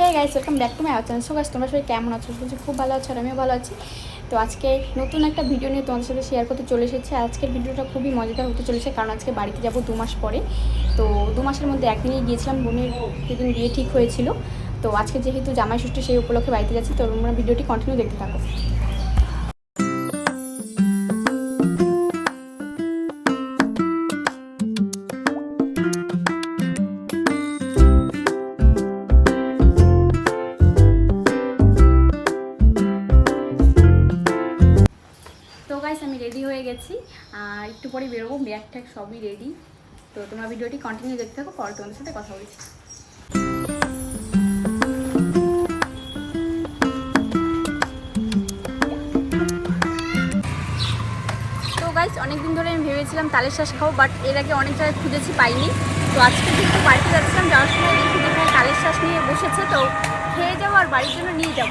Hey guys welcome back to my our channel so guys তোমরা সবাই কেমন আছো? বলছি খুব ভালো আছো আর আমিও ভালো আছি। তো আজকে নতুন একটা ভিডিও নিয়ে তোমাদের সাথে শেয়ার করতে চলে এসেছি। আজকের ভিডিওটা খুবই মজাদার হতে চলেছে, কারণ আজকে বাড়িতে যাব দু মাস পরে। তো দু মাসের মধ্যে একদিনই গিয়েছিলাম, বোনের যেদিন বিয়ে ঠিক হয়েছিল। তো আজকে যেহেতু জামাই ষষ্ঠী সেই উপলক্ষে বাড়িতে যাচ্ছি, তো তোমরা ভিডিওটি কন্টিনিউ দেখতে থাকো। রেডি তো তোমরা ভিডিওটি কন্টিনিউ দেখতে থাকো, পরে তোমাদের সাথে কথা বলছি। গাইস অনেকদিন ধরে আমি ভেবেছিলাম তালের শ্বাস খাব বাট এর আগে অনেক জায়গায় খুঁজেছি পাইনি। তো আজকে যেহেতু বাড়িতে যাচ্ছিলাম, যাওয়ার সময় দেখি যেখানে তালের শ্বাস নিয়ে বসেছে, তো খেয়ে যাব আর বাড়ির জন্য নিয়ে যাব।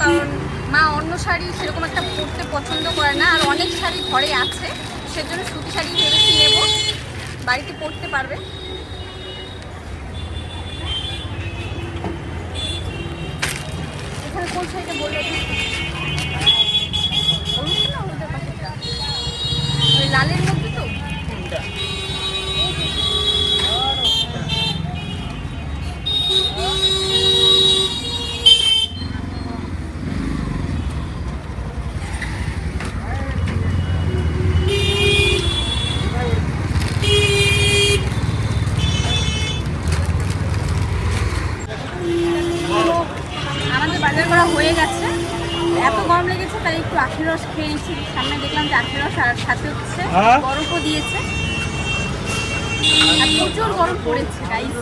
কারণ মা অন্য শাড়ি সেরকম একটা পরতে পছন্দ করে না, আর অনেক শাড়ি ঘরে আছে, সেজন্য সুতি শাড়ি ভেবেছি নেব। বাড়িতে পরতে পারবে। এখানে কোন শাড়িটা বলল তো? হলুদটা না হলুদের পাশেরটা? ওই লালের মধ্যে তো আমাদের বাজার করা হয়ে গেছে এত গরম লেগেছে তাই একটু আখের রস খেয়ে নিচ্ছি সামনে দেখলাম যে আঠেরো সাথে হচ্ছে। বরফও দিয়েছে। আর প্রচুর গরম পড়েছে গাইস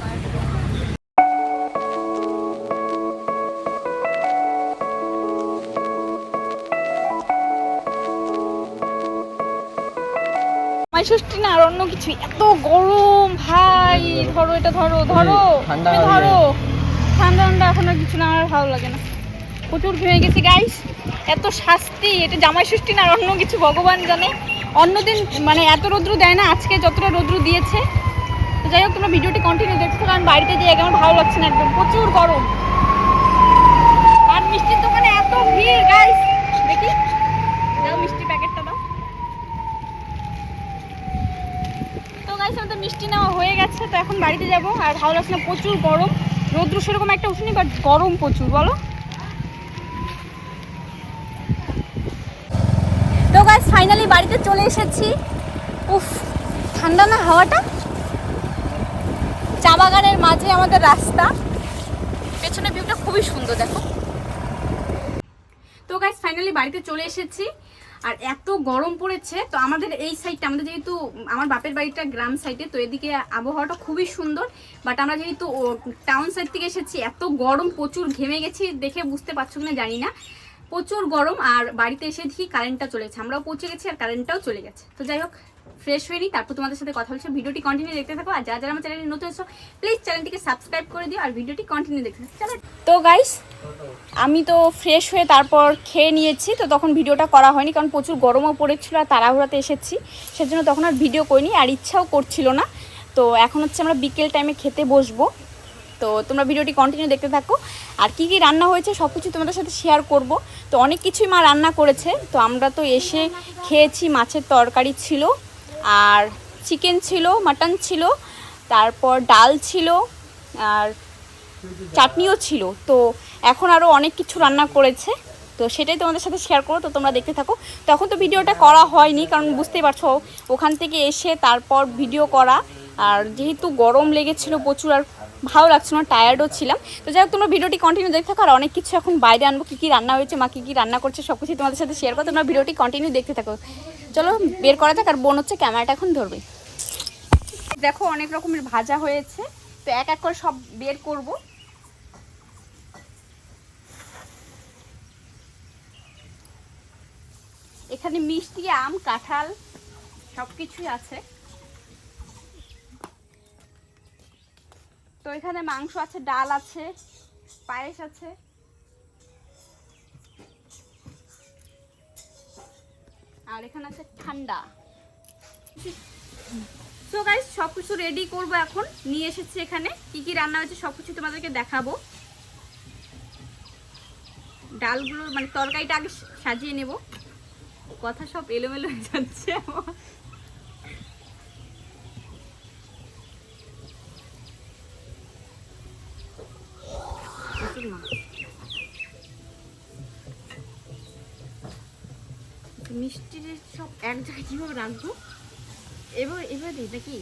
ভাই মাই ষষ্ঠী না আর অন্য কিছু। এত গরম ভাই ধরো এটা ধরো ধরো। তুমি ধরো। ঠান্ডা ঠান্ডা এখন আর কিছু না আমার ভালো লাগে না। প্রচুর ঘেমে গেছি গাইস এত শাস্তি এটা জামাই ষষ্ঠী না আর অন্য কিছু ভগবান জানে। অন্যদিন মানে এত রৌদ্র দেয় না আজকে যতটা রৌদ্র দিয়েছে। তো যাই হোক তোমরা ভিডিওটি কন্টিনিউ দেখছ কারণ বাড়িতে যেয়ে আমার ভালো লাগছে না একদম প্রচুর গরম। আর মিষ্টির দোকানে এত ভিড় গাইস দেখি দাও মিষ্টি প্যাকেটটা দাও তো গাইস আমাদের মিষ্টি নেওয়া হয়ে গেছে, তো এখন বাড়িতে যাব। আর ভালো লাগছে না, প্রচুর গরম। রৌদ্র সেরকম একটা উঠেনি বাট গরম প্রচুর, বলো। তো গাইস ফাইনালি বাড়িতে চলে এসেছি। উফ, ঠান্ডা না হাওয়াটা? চা বাগানের মাঝে আমাদের রাস্তা। পেছনে ভিউটা খুবই সুন্দর, দেখো। তো গাইস ফাইনালি বাড়িতে চলে এসেছি। আর এত গরম পড়েছে, তো আমাদের এই সাইডটা আমাদের যেহেতু, আমার বাপের বাড়িটা গ্রাম সাইডে তো এদিকে আবহাওয়াটা খুবই সুন্দর বাট আমরা যেহেতু টাউন সাইড থেকে এসেছি, এত গরম প্রচুর ঘেমে গেছি, দেখে বুঝতে পারছ কিনা জানি না। প্রচুর গরম, আর বাড়িতে এসে দেখি কারেন্টটা চলেছে আমরাও পৌঁছে গেছি আর কারেন্টটাও চলে গেছে। তো যাই হোক ফ্রেশ হয়ে নিই, তারপর তোমাদের সাথে কথা বলছি। ভিডিওটি কন্টিনিউ দেখতে থাকো, আর যারা যারা আমার চ্যানেলে নতুন এসো প্লিজ চ্যানেলটিকে সাবস্ক্রাইব করে দিও, আর ভিডিওটি কন্টিনিউ দেখতে থাকো। চলো। তো গাইস আমি তো ফ্রেশ হয়ে তারপর খেয়ে নিয়েছি, তো তখন ভিডিওটা করা হয়নি, কারণ প্রচুর গরমও পড়েছিল আর তাড়াহুড়াতে এসেছি। সেজন্য তখন আর ভিডিও করিনি, আর ইচ্ছাও করছিল না। তো এখন হচ্ছে আমরা বিকেল টাইমে খেতে বসবো। তো তোমরা ভিডিওটি কন্টিনিউ দেখতে থাকো। আর কি কি রান্না হয়েছে সব কিছু তোমাদের সাথে শেয়ার করব। তো অনেক কিছুই মা রান্না করেছে, তো আমরা তো এসে খেয়েছি, মাছের তরকারি ছিল। আর চিকেন ছিল, মাটন ছিল, তারপর ডাল ছিল, আর চাটনিও ছিল। তো এখন আরও অনেক কিছু রান্না করেছে। তো সেটাই তোমাদের সাথে শেয়ার করো তো তোমরা দেখতে থাকো। তখন তো ভিডিওটা করা হয়নি, কারণ বুঝতেই পারছ, ওখান থেকে এসে তারপর ভিডিও করা। আর যেহেতু গরম লেগেছিল প্রচুর, আর ভালো লাগছিল না টায়ার্ডও ছিলাম। তো যাই হোক, তোমরা ভিডিওটি কন্টিনিউ দেখতে থাকো, আর অনেক কিছু এখন বাইরে আনব, কী কী রান্না হয়েছে, মা কী কী রান্না করছে সব কিছু তোমাদের সাথে শেয়ার করো তোমরা ভিডিওটি কন্টিনিউ দেখতে থাকো। চলো বের করা যাক, আর বোন হচ্ছে ক্যামেরাটা এখন ধরবে। দেখো অনেক রকমের ভাজা হয়েছে, তো এক এক করে সব বের করব। এখানে মিষ্টি, আম, কাঁঠাল সব কিছুই আছে। তো এখানে মাংস আছে, ডাল আছে, পায়েস আছে। আর এখানে আছে ঠান্ডা। তো গাইস সব কিছু রেডি করব এখন। নিয়ে এসেছি এখানে। কি কি রান্না হয়েছে সব কিছু তোমাদেরকে দেখাবো। ডালগুলো মানে তরকারিটা আগে সাজিয়ে নেব। কথা সব এলোমেলো হয়ে যাচ্ছে আমার। মাছ। মিষ্টির সব এক জায়গায় কীভাবে রাখব? এবার এবার দিই নাকি?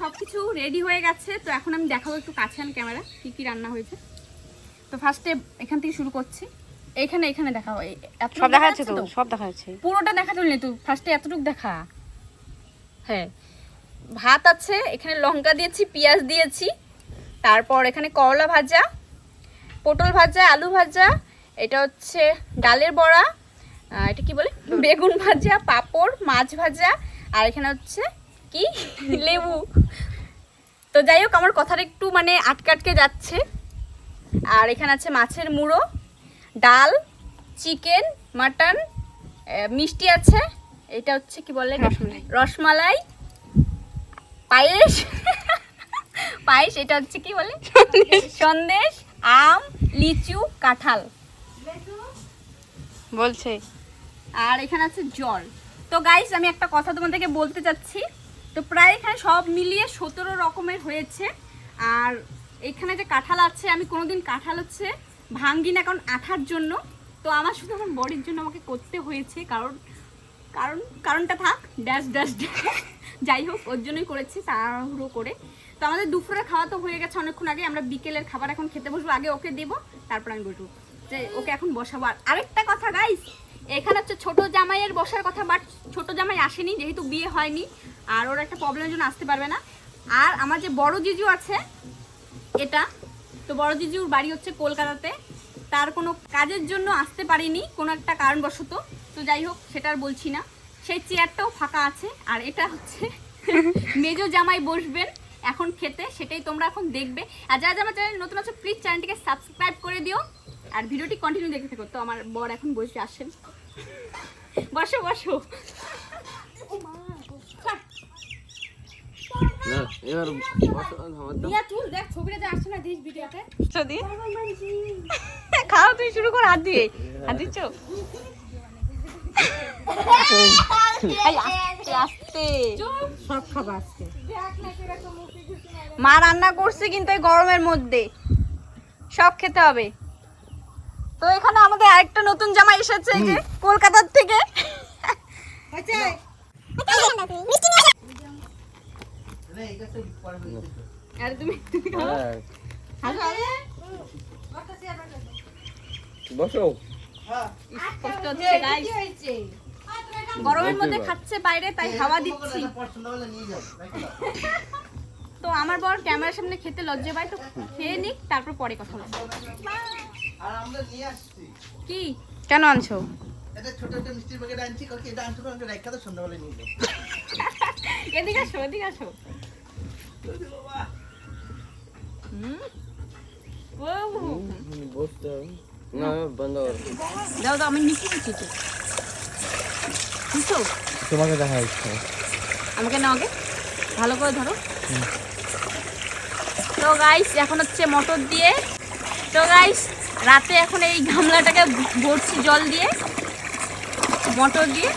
সব কিছু রেডি হয়ে গেছে। তো এখন আমি দেখাবো একটু কাছে ক্যামেরা, কি কি রান্না হয়েছে। তো ফার্স্টে এখান থেকে শুরু করছি। এখানে এখানে এই- এতটুকু সব দেখা যাচ্ছে তো? সব দেখা যাচ্ছে। পুরোটা দেখা চলনি তুই? ফার্স্টে এতটুকু দেখা। হ্যাঁ। ভাত আছে এখানে লঙ্কা দিয়েছি পেঁয়াজ দিয়েছি। তারপর এখানে করলা ভাজা পটল ভাজা আলু ভাজা এটা হচ্ছে ডালের বড়া এটা কি বলে? বেগুন ভাজা পাপড় মাছ ভাজা আর এখানে হচ্ছে কি? লেবু। তো যাই হোক আমার কথাটা একটু মানে আটকে আটকে যাচ্ছে। আর এখানে আছে মাছের মুড়ো। ডাল চিকেন মাটন মিষ্টি আছে। এটা হচ্ছে কি বলে রসমালাই। পায়েস। পায়েস এটা হচ্ছে কি বলে? সন্দেশ। আম লিচু কাঁঠাল। বলছে। আর এখানে আছে জল। তো গাইস আমি একটা কথা তোমাদেরকে বলতে চাচ্ছি। তো প্রায় এখানে সব মিলিয়ে সতেরো রকমের হয়েছে। আর এখানে যে কাঁঠাল আছে আমি কোনোদিন কাঁঠাল হচ্ছে ভাঙ্গি না কারণ আঠার জন্য। তো আমার শুধু আমার বডির জন্য আমাকে করতে হয়েছে, কারণ কারণ, কারণটা থাক ড্যাশ ড্যাশ যাই হোক, ওর জন্যই করেছি, তাড়াহুড়ো করে। তো আমাদের দুপুরের খাওয়া তো হয়ে গেছে অনেকক্ষণ আগে, আমরা বিকেলের খাবার এখন খেতে বসবো, আগে ওকে দেবো, তারপর আমি বসবো যে ওকে এখন বসাবো। আর আরেকটা কথা গাইস এখানে হচ্ছে ছোট জামাইয়ের বসার কথা বাট ছোট জামাই আসেনি, যেহেতু বিয়ে হয়নি, আর ওর একটা প্রবলেমের জন্য আসতে পারবে না। আর আমার যে বড় জিজু আছে, এটা তো বড় জিজুর বাড়ি হচ্ছে কলকাতাতে। তার কোনো কাজের জন্য আসতে পারেনি, কোনো একটা কারণবশত। তো যাই হোক, সেটা আর বলছি না। সেই চেয়ারটাও ফাঁকা আছে, আর এটা হচ্ছে মেজো জামাই বসবেন এখন খেতে, সেটাই তোমরা এখন দেখবে। আর যারা আমার চ্যানেল নতুন আছো প্লিজ চ্যানেলটিকে সাবস্ক্রাইব করে দিও। আর ভিডিওটি কন্টিনিউ দেখতে থাকো। তো আমার বর এখন বসে আসেন। বসো বসো না এবার বসো আমার দাও দিয়া তুল দেখ ছবিটা যে আসছে না দিস ভিডিওতে খাও তুই শুরু কর হাত দিয়ে। হাত দিচ্ছ? মা রান্না করছে কিন্তু এই গরমের মধ্যে। সব খেতে হবে। তো এখানে আমাদের আরেকটা নতুন জামা এসেছে এই যে কলকাতার থেকে। আরে তুমি। হ্যাঁ। বসো। ইস, কষ্ট হচ্ছে guys। গরমের মধ্যে খাচ্ছে বাইরে তাই হাওয়া দিচ্ছি। তো? আমার বর ক্যামেরার সামনে খেতে লজ্জা পায় তো খেয়ে নিক তারপর পরে কথা বলব। কি? কেন আনছো? এটা ছোট একটা মিষ্টির প্যাকেট আনছি কালকে এটা আনছো কালকে রাখা তো সন্ধ্যাবেলা নিয়ে যাব এদিকে আসো এদিকে আসো। আমি নিচে তোমাকে দেখা যাচ্ছে আমাকে নাও আগে। ভালো করে ধরো। তো গাইস এখন হচ্ছে মটর দিয়ে। তো গাইস রাতে এখন এই গামলাটাকে ভরছি জল দিয়ে। মটর দিয়ে।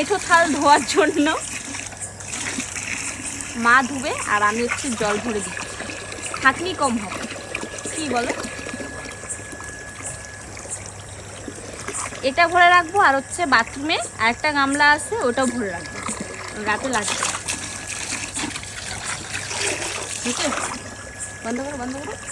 এঁঠো থাল ধোয়ার জন্য। মা ধুবে আর আমি হচ্ছে জল ভরে দিচ্ছি। খাটনি কম হবে। কি বলো? এটা ভরে রাখব আর হচ্ছে বাথরুমে আর একটা গামলা আছে, ওটাও ভরে রাখব। রাতে লাগবে। ঠিক আছে? বন্ধ করো বন্ধ করো।